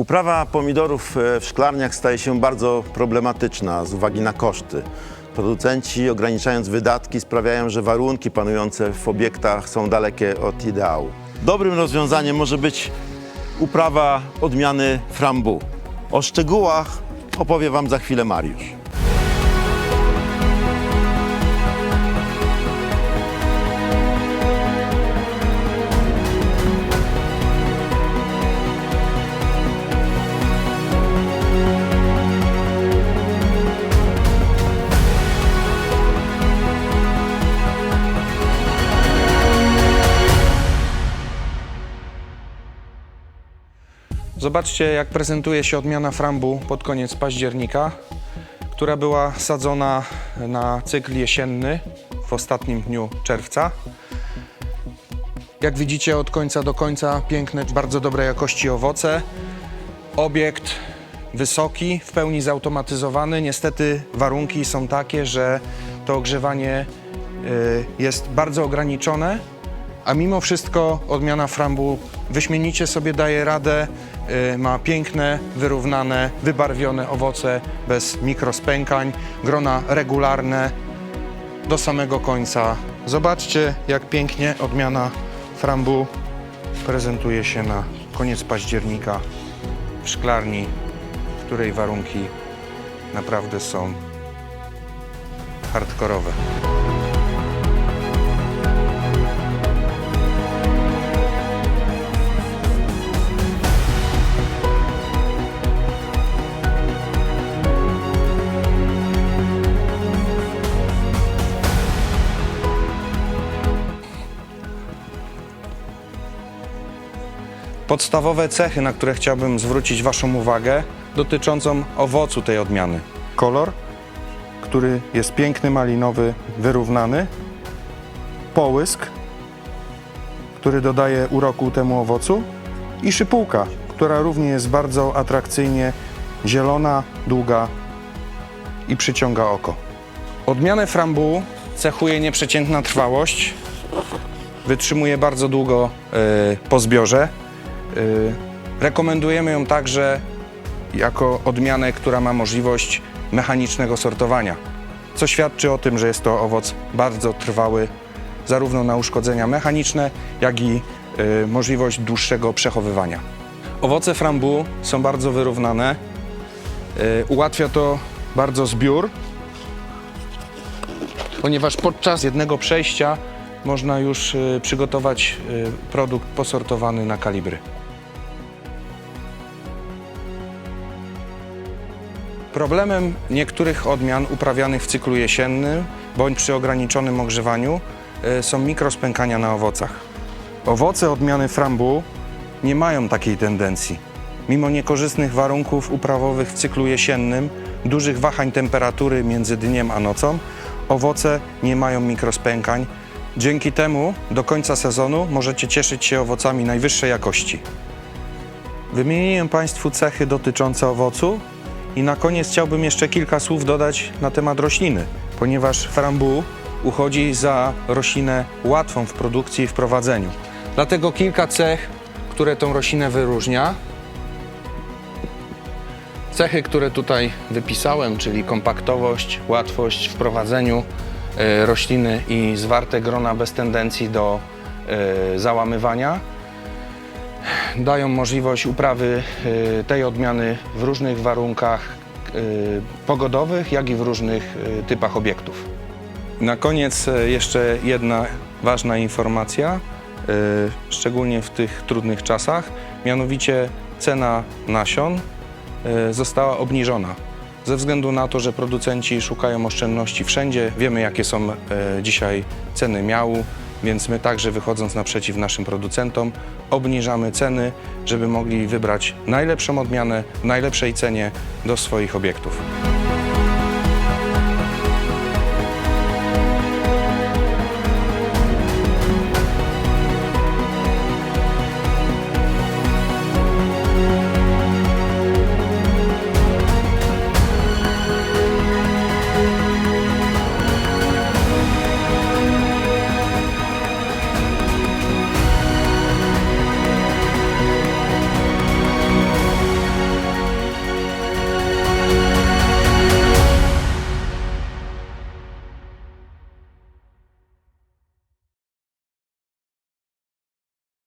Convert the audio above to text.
Uprawa pomidorów e, w szklarniach staje się bardzo problematyczna z uwagi na koszty. Producenci, ograniczając wydatki, sprawiają, że warunki panujące w obiektach są dalekie od ideału. Dobrym rozwiązaniem może być uprawa odmiany frambu. O szczegółach opowie Wam za chwilę Mariusz. Zobaczcie, jak prezentuje się odmiana frambu pod koniec października, która była sadzona na cykl jesienny w ostatnim dniu czerwca. Jak widzicie, od końca do końca piękne, bardzo dobrej jakości owoce. Obiekt wysoki, w pełni zautomatyzowany. Niestety warunki są takie, że to ogrzewanie y, jest bardzo ograniczone, a mimo wszystko odmiana frambu wyśmienicie sobie daje radę. Y, Ma piękne, wyrównane, wybarwione owoce bez mikrospękań, grona regularne do samego końca. Zobaczcie, jak pięknie odmiana frambu prezentuje się na koniec października w szklarni, w której warunki naprawdę są hardkorowe. Podstawowe cechy, na które chciałbym zwrócić Waszą uwagę, dotyczącą owocu tej odmiany. Kolor, który jest piękny, malinowy, wyrównany. Połysk, który dodaje uroku temu owocu. I szypułka, która również jest bardzo atrakcyjnie zielona, długa i przyciąga oko. Odmianę frambu cechuje nieprzeciętna trwałość. Wytrzymuje bardzo długo e, po zbiorze. Y, Rekomendujemy ją także jako odmianę, która ma możliwość mechanicznego sortowania, co świadczy o tym, że jest to owoc bardzo trwały, zarówno na uszkodzenia mechaniczne, jak i y, możliwość dłuższego przechowywania. Owoce frambu są bardzo wyrównane. Y, Ułatwia to bardzo zbiór, ponieważ podczas jednego przejścia można już przygotować produkt posortowany na kalibry. Problemem niektórych odmian uprawianych w cyklu jesiennym bądź przy ograniczonym ogrzewaniu y, są mikrospękania na owocach. Owoce odmiany frambu nie mają takiej tendencji. Mimo niekorzystnych warunków uprawowych w cyklu jesiennym, dużych wahań temperatury między dniem a nocą, owoce nie mają mikrospękań. Dzięki temu do końca sezonu możecie cieszyć się owocami najwyższej jakości. Wymieniłem Państwu cechy dotyczące owocu i na koniec chciałbym jeszcze kilka słów dodać na temat rośliny, ponieważ frambu uchodzi za roślinę łatwą w produkcji i w prowadzeniu. Dlatego kilka cech, które tą roślinę wyróżnia. Cechy, które tutaj wypisałem, czyli kompaktowość, łatwość w prowadzeniu e, rośliny i zwarte grona bez tendencji do e, załamywania, dają możliwość uprawy e, tej odmiany w różnych warunkach e, pogodowych, jak i w różnych e, typach obiektów. Na koniec e, jeszcze jedna ważna informacja, e, szczególnie w tych trudnych czasach, mianowicie cena nasion e, została obniżona. Ze względu na to, że producenci szukają oszczędności wszędzie, wiemy jakie są dzisiaj ceny miału, więc my także wychodząc naprzeciw naszym producentom obniżamy ceny, żeby mogli wybrać najlepszą odmianę w najlepszej cenie do swoich obiektów.